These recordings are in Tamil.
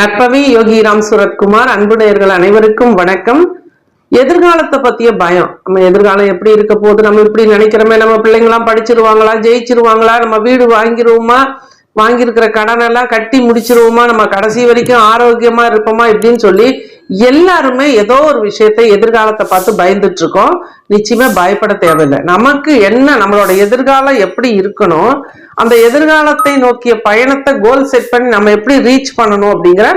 நட்பவி யோகி ராம் சுரத்குமார் அன்பு நேயர்கள் அனைவருக்கும் வணக்கம். எதிர்காலத்தை பத்திய பயம். நம்ம எதிர்காலம் எப்படி இருக்க போகுது நம்ம இப்படி நினைக்கிறோமே நம்ம பிள்ளைங்களாம் படிச்சிருவாங்களா ஜெயிச்சிருவாங்களா நம்ம வீடு வாங்கிருவோமா வாங்கியிருக்கிற கடன் எல்லாம் கட்டி முடிச்சிருவோமா நம்ம கடைசி வரைக்கும் ஆரோக்கியமா இருப்போமா இப்படின்னு சொல்லி எல்லாருமே ஏதோ ஒரு விஷயத்தை எதிர்காலத்தை பார்த்து பயந்துட்டு இருக்கோம் நிச்சயமா பயப்பட தேவையில்லை. நமக்கு என்ன நம்மளோட எதிர்காலம் எப்படி இருக்கணும் அந்த எதிர்காலத்தை நோக்கிய பயணத்தை கோல் செட் பண்ணி நம்ம எப்படி ரீச் பண்ணணும் அப்படிங்கிற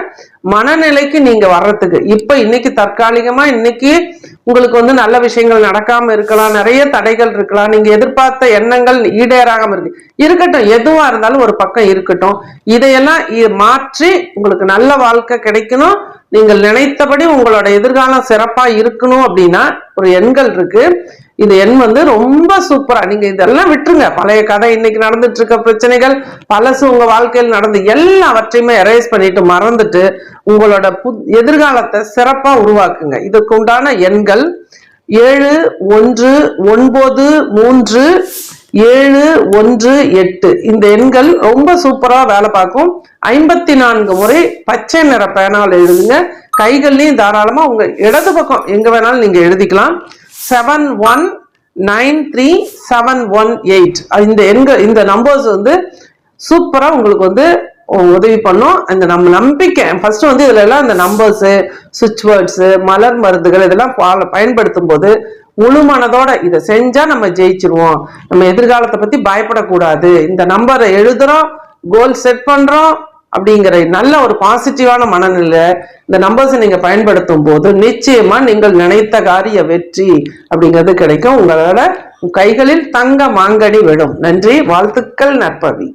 மனநிலைக்கு நீங்க வர்றதுக்கு. இப்ப இன்னைக்கு தற்காலிகமா இன்னைக்கு உங்களுக்கு வந்து நல்ல விஷயங்கள் நடக்காம இருக்கலாம் நிறைய தடைகள் இருக்கலாம் நீங்க எதிர்பார்த்த எண்ணங்கள் ஈடேறாம இருக்கு. இருக்கட்டும் எதுவா இருந்தாலும் ஒரு பக்கம் இருக்கட்டும். இதையெல்லாம் இ- மாற்றி உங்களுக்கு நல்ல வாழ்க்கை கிடைக்கணும். நீங்கள் நினைத்தபடி உங்களோட எதிர்காலம் சிறப்பா இருக்கணும் அப்படின்னா ஒரு எண்கள் இருக்கு. இந்த எண் வந்து ரொம்ப சூப்பரா நீங்க இதெல்லாம் விட்டுருங்க. பழைய கதை இன்னைக்கு நடந்துட்டு இருக்க பிரச்சனைகள் பழசு உங்க வாழ்க்கையில் நடந்து எல்லாவற்றையுமே எரேஸ் பண்ணிட்டு மறந்துட்டு உங்களோட பு எதிர்காலத்தை சிறப்பா உருவாக்குங்க. இதற்குண்டான எண்கள் ஏழு ஒன்று ஒன்பது மூன்று ஏழு ஒன்று எட்டு. இந்த எண்கள் ரொம்ப சூப்பரா வேலை பார்க்கும். ஐம்பத்தி நான்கு முறை பச்சை நிற பேனால் எழுதுங்க. கைகள்லையும் தாராளமா உங்க இடது பக்கம் எங்க வேணாலும் நீங்க எழுதிக்கலாம். Seven one nine three seven one eight. இந்த எண்கள் இந்த நம்பர்ஸ் வந்து சூப்பரா உங்களுக்கு வந்து உதவி பண்ணும். அந்த நம்ம நம்பிக்கை. ஃபர்ஸ்ட் வந்து இதுல எல்லாம் இந்த நம்பர்ஸ் சுவிட்ச் வேர்ட்ஸ் மலர் மருந்துகள் இதெல்லாம் பயன்படுத்தும் போது முழு மனதோட இதை செஞ்சா நம்ம ஜெயிச்சிருவோம். நம்ம எதிர்காலத்தை பத்தி பயப்படக்கூடாது. இந்த நம்பரை எழுதுறோம் கோல் செட் பண்றோம் அப்படிங்கிற நல்ல ஒரு பாசிட்டிவான மனநிலை இந்த நம்பர்ஸை நீங்க பயன்படுத்தும் போது நிச்சயமா நீங்கள் நினைத்த காரிய வெற்றி அப்படிங்கிறது கிடைக்கும். உங்களோட கைகளில் தங்க மாங்கடி விழும். நன்றி. வாழ்த்துக்கள் நற்பவி